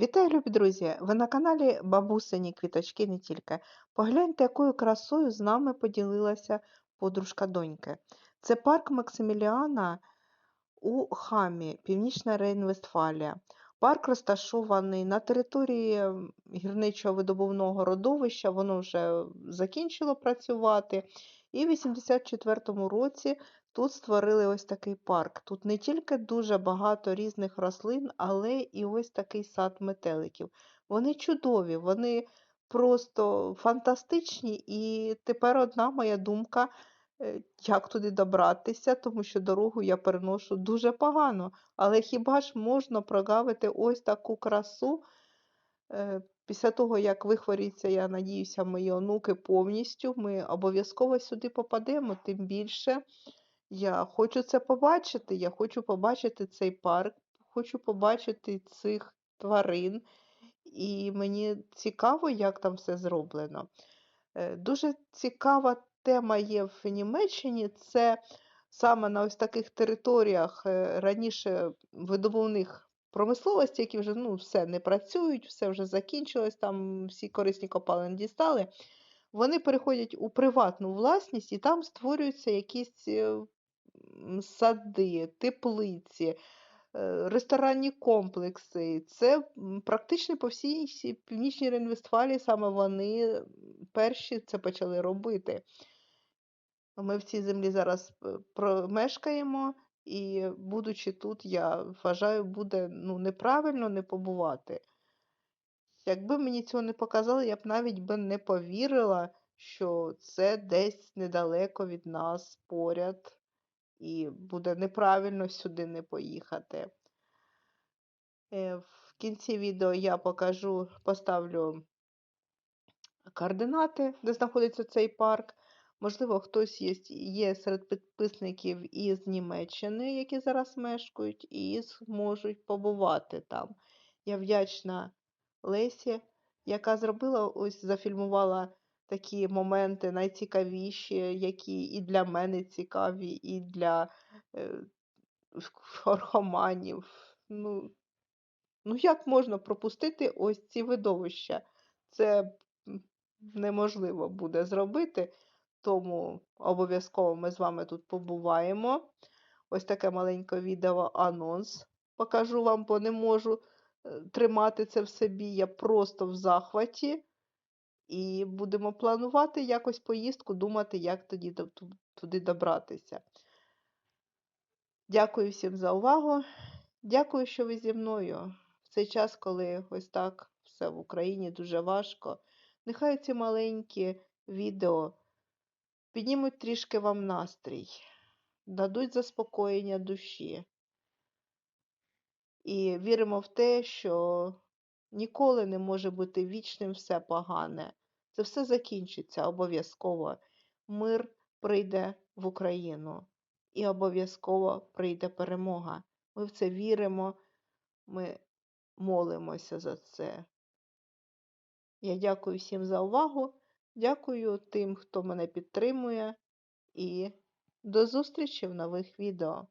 Вітаю, любі друзі! Ви на каналі Бабусині Квіточки не тільки. Погляньте, якою красою з нами поділилася подружка доньки. Це парк Максиміліана у Хамі, Північна Рейн-Вестфалія. Парк розташований на території м, гірничо-видобувного родовища, воно вже закінчило працювати. І в 84-му році тут створили ось такий парк. Тут не тільки дуже багато різних рослин, але і ось такий сад метеликів. Вони чудові, вони просто фантастичні. І тепер одна моя думка, е, як туди добратися, тому що дорогу я переношу дуже погано. Але хіба ж можна прогавити ось таку красу? Е, Після того, як вихворіться, я надіюся, мої онуки повністю, ми обов'язково сюди попадемо, тим більше я хочу це побачити. Я хочу побачити цей парк, хочу побачити цих тварин, і мені цікаво, як там все зроблено. Е, Дуже цікава тема є в Німеччині. Це саме на ось таких територіях е, раніше видобувних промисловості, які вже ну, все не працюють, все вже закінчилось, там всі корисні копалини дістали. Вони переходять у приватну власність і там створюються якісь е, сади, теплиці, е, ресторанні комплекси. Це практично по всій північній Рейн-Вестфалії саме вони перші це почали робити. Ми в цій землі зараз е, промешкаємо, і будучи тут, я вважаю, буде ну, неправильно не побувати. Якби мені цього не показали, я б навіть би не повірила, що це десь недалеко від нас поряд, і буде неправильно сюди не поїхати. Е, В кінці відео я покажу, поставлю координати, де знаходиться цей парк. Можливо, хтось є, є серед підписників із Німеччини, які зараз мешкають, і зможуть побувати там. Я вдячна Лесі, яка зробила, ось зафільмувала такі моменти найцікавіші, які і для мене цікаві, і для е, орхоманів. Ну, ну як можна пропустити ось ці видовища? Це неможливо буде зробити, тому обов'язково ми з вами тут побуваємо. Ось таке маленьке відео анонс покажу вам, бо не можу е, тримати це в собі. Я просто в захваті. І будемо планувати якось поїздку, думати, як тоді туди добратися. Дякую всім за увагу. Дякую, що ви зі мною. В цей час, коли ось так все в Україні дуже важко. Нехай ці маленькі відео піднімуть трішки вам настрій, дадуть заспокоєння душі. І віримо в те, що ніколи не може бути вічним все погане. Це все закінчиться обов'язково. Мир прийде в Україну і обов'язково прийде перемога. Ми в це віримо, ми молимося за це. Я дякую всім за увагу. Дякую тим, хто мене підтримує, і до зустрічі в нових відео.